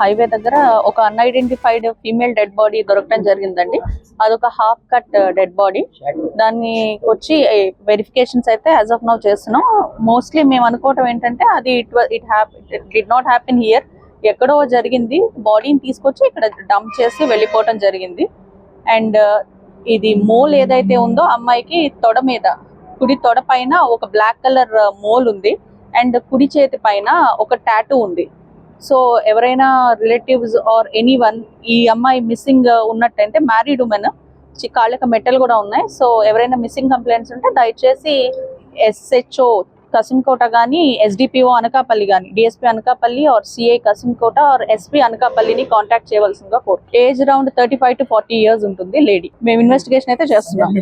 Highway దగ్గర ఒక unidentified female dead body దొరకడం జరిగిందండి. అదొక హాఫ్ కట్ డెడ్ బాడీ. దాన్ని వచ్చి వెరిఫికేషన్స్ అయితే యాజ్ ఆఫ్ నౌ చేస్తున్నాం. మోస్ట్లీ మేము అనుకోవటం ఏంటంటే అది it it hap did not happen here ఎక్కడో జరిగింది. బాడీని తీసుకొచ్చి ఇక్కడ డంప్ చేసి వెళ్ళిపోవటం జరిగింది. అండ్ uh, ఇది మోల్ ఏదైతే ఉందో అమ్మాయికి తొడ మీద కుడి తొడ పైన ఒక బ్లాక్ కలర్ మోల్ ఉంది. అండ్ కుడి చేతి పైన ఒక టాటూ ఉంది. సో ఎవరైనా రిలేటివ్స్ ఆర్ ఎనీ వన్ ఈ అమ్మాయి మిస్సింగ్ uh, ఉన్నట్టయితే మ్యారీడ్ ఉమెన్ కాళ్ళకి మెట్టలు కూడా ఉన్నాయి. సో ఎవరైనా మిస్సింగ్ కంప్లైంట్స్ ఉంటే దయచేసి ఎస్హెచ్ఓ కసింకోట కానీ ఎస్డిపిఓ అనకాపల్లి కానీ DSP Anakapalli or CI Kasimkota or SP అనకాపల్లిని contact చేయవలసిందిగా కోరు age around thirty five to forty years ఉంటుంది లేడీ. మేము ఇన్వెస్టిగేషన్ అయితే చేస్తున్నాం.